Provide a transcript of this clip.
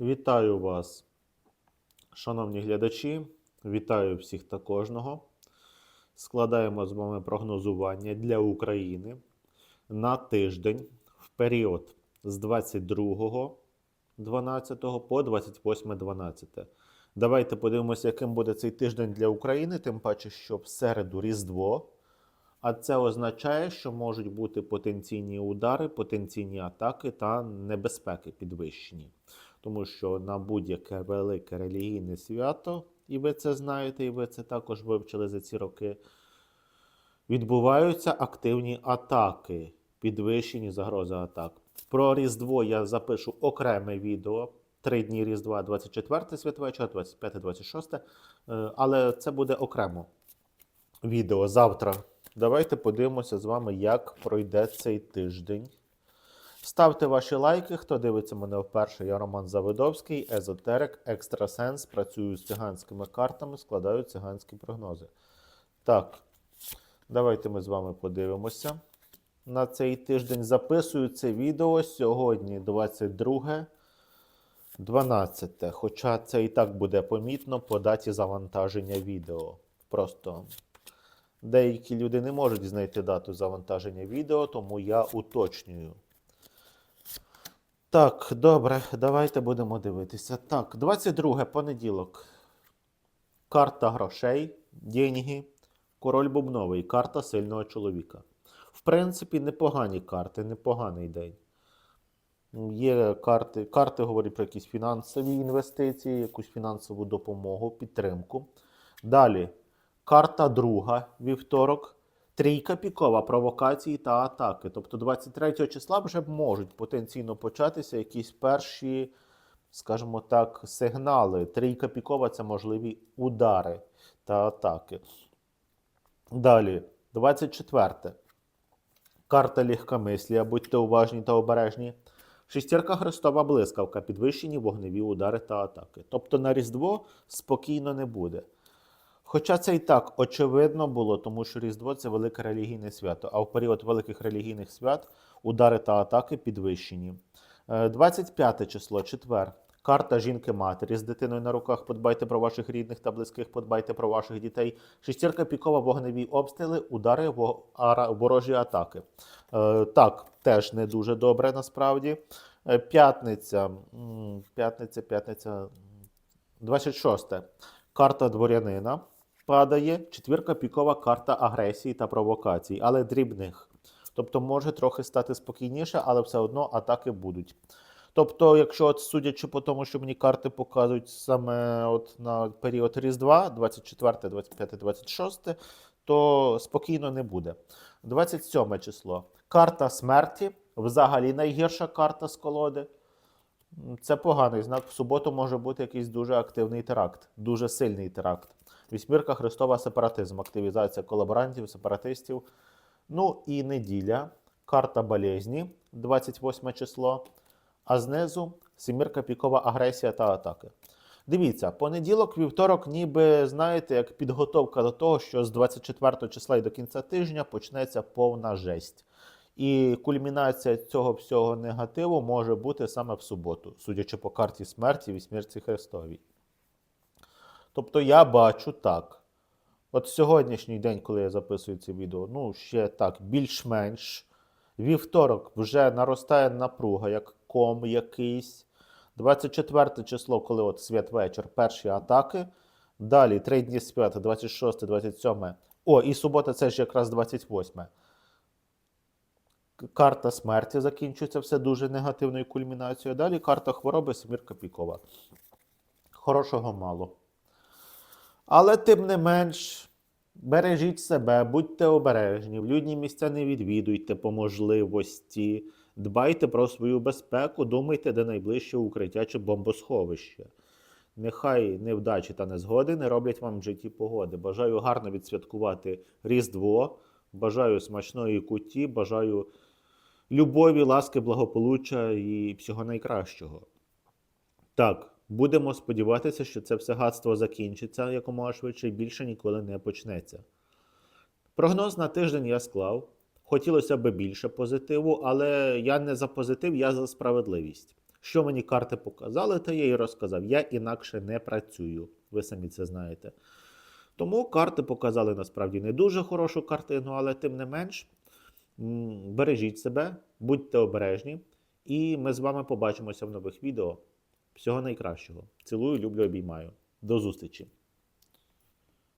Вітаю вас, шановні глядачі. Вітаю всіх та кожного. Складаємо з вами прогнозування для України на тиждень в період з 22.12 по 28.12. Давайте подивимося, яким буде цей тиждень для України, тим паче, що в середу Різдво. А це означає, що можуть бути потенційні удари, потенційні атаки та небезпеки підвищені. Тому що на будь-яке велике релігійне свято, і ви це знаєте, і ви це також вивчили за ці роки, відбуваються активні атаки, підвищені загрози атак. Про Різдво я запишу окреме відео. Три дні Різдва, 24 святвечір, 25, 26. Е, Але це буде окремо відео завтра. Давайте подивимося з вами, як пройде цей тиждень. Ставте ваші лайки, хто дивиться мене вперше. Я Роман Завидовський, езотерик, екстрасенс. Працюю з циганськими картами, складаю циганські прогнози. Так, давайте ми з вами подивимося. На цей тиждень записую це відео сьогодні, 22 12. Хоча це і так буде помітно по даті завантаження відео. Просто деякі люди не можуть знайти дату завантаження відео, тому я уточнюю. Так, добре, давайте будемо дивитися. Так, 22 понеділок. Карта грошей, деньги. Король бубновий, карта сильного чоловіка. В принципі, непогані карти, непоганий день. Є карти, карти говорять про якісь фінансові інвестиції, якусь фінансову допомогу, підтримку. Далі, карта друга, вівторок. Трійка пікова, провокації та атаки. Тобто 23 числа вже можуть потенційно початися якісь перші, скажімо так, сигнали. Трійка пікова це можливі удари та атаки. Далі, 24. Карта легкомислія, будьте уважні та обережні. Шестірка Христова блискавка, підвищені вогневі удари та атаки. Тобто на Різдво спокійно не буде. Хоча це і так очевидно було, тому що Різдво це велике релігійне свято, а в період великих релігійних свят удари та атаки підвищені. Е, 25 число, четвер. Карта жінки-матері з дитиною на руках. Подбайте про ваших рідних та близьких, подбайте про ваших дітей. Шестірка пікова, вогневі обстріли, удари, ворожі атаки. Е, так, теж не дуже добре насправді. Е, П'ятниця, п'ятниця, п'ятниця, м, 26. Карта дворянина падає. Четвірка пікова карта агресії та провокацій, але дрібних. Тобто може трохи стати спокійніше, але все одно атаки будуть. Тобто, якщо от судячи по тому, що мені карти показують саме от на період Різдва, 24, 25, 26, то спокійно не буде. 27 число. Карта смерті. Взагалі найгірша карта з колоди. Це поганий знак. В суботу може бути якийсь дуже активний теракт, дуже сильний теракт. Вісьмірка Христова сепаратизм, активізація колаборантів, сепаратистів. Ну і неділя. Карта болезні, 28 число. А знизу сімірка пікова агресія та атаки. Дивіться, понеділок, вівторок, ніби знаєте, як підготовка до того, що з 24 числа і до кінця тижня почнеться повна жесть. І кульмінація цього всього негативу може бути саме в суботу, судячи по карті смерті і смерті Христовій. Тобто я бачу так. От сьогоднішній день, коли я записую це відео, ну ще так, більш-менш. Вівторок вже наростає напруга, як ком якийсь. 24 число, коли от святвечір, перші атаки. Далі три дні свята, 26, 27. О, і субота це ж якраз 28. Карта смерті закінчується все дуже негативною кульмінацією. Далі карта хвороби, семірка пікова. Хорошого мало. Але тим не менш, бережіть себе, будьте обережні, в людні місця не відвідуйте по можливості, дбайте про свою безпеку, думайте, де найближче укриття чи бомбосховище. Нехай невдачі та незгоди не роблять вам в житті погоди. Бажаю гарно відсвяткувати Різдво, бажаю смачної куті, бажаю любові, ласки, благополуччя і всього найкращого. Так, будемо сподіватися, що це все гадство закінчиться якомога швидше і більше ніколи не почнеться. Прогноз на тиждень я склав. Хотілося б більше позитиву, але я не за позитив, я за справедливість. Що мені карти показали, то я і розказав. Я інакше не працюю. Ви самі це знаєте. Тому карти показали насправді не дуже хорошу картину, але тим не менш, бережіть себе, будьте обережні, і ми з вами побачимося в нових відео. Всього найкращого. Цілую, люблю, обіймаю. До зустрічі!